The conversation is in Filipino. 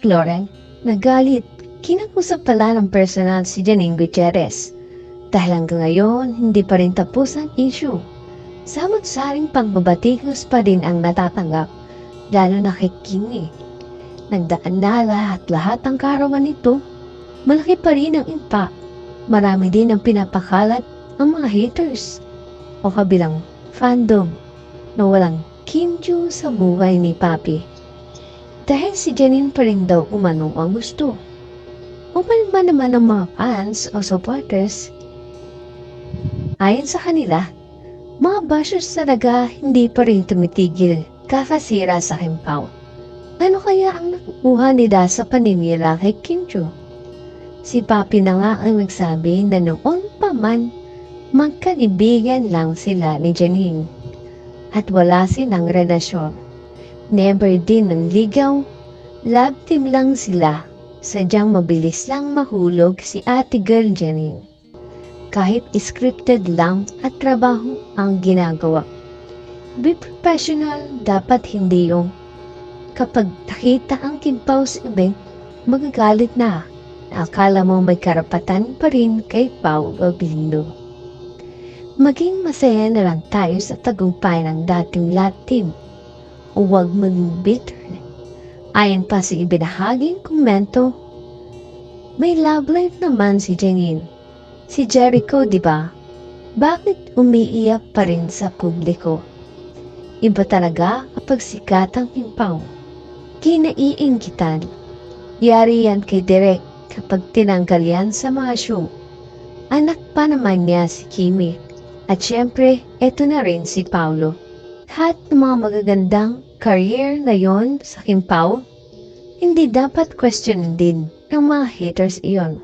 Lauren, nagalit. Kinakusap pala ng personal si Janine Gutierrez. Dahil hanggang ngayon, hindi pa rin tapos ang issue. Samot-saring pagbabatikos pa din ang natatanggap, lalo na kay Kimi. Nagdaan na lahat-lahat ang karawan nito. Malaki pa rin ang impact. Marami din ang pinapakalat ng mga haters o kabilang fandom na walang Kim Joo sa buhay ni Papi. Dahil si Janine pa rin daw umano ang gusto. Uman ba naman ang mga fans o supporters? Ayon sa kanila, mga bashers talaga hindi pa rin tumitigil kakasira sa Kimpaw. Ano kaya ang nakukuha nila sa paninira kay Kim Joo? Si Papi na nga ang nagsabi na noon pa man, magkaibigan lang sila ni Janine. At wala silang relasyon. Never din ng ligaw, love team lang sila. Sadyang mabilis lang mahulog si ate girl Janine. Kahit scripted lang at trabaho ang ginagawa. Be professional, dapat hindi yung kapag nakita ang kimpaw sa event, magagalit na. Akala mo may karapatan pa rin kay Pao Abilino. Maging masaya na lang tayo sa tagumpay ng dating love team. Huwag maging bitter. Ayon pa sa ibinahaging komento, may love life naman si Janine. Si Jericho, di ba? Bakit umiiyak pa rin sa publiko? Iba talaga kapag sikat ang himpaw. Kinaiinggitan. Yari yan kay Derek kapag tinanggal yan sa mga show. Anak pa naman niya si Kimi. At syempre, eto na rin si Paulo. Lahat ng mga magagandang career na yon sa Kimpaw, hindi dapat questionin din ng mga haters iyon.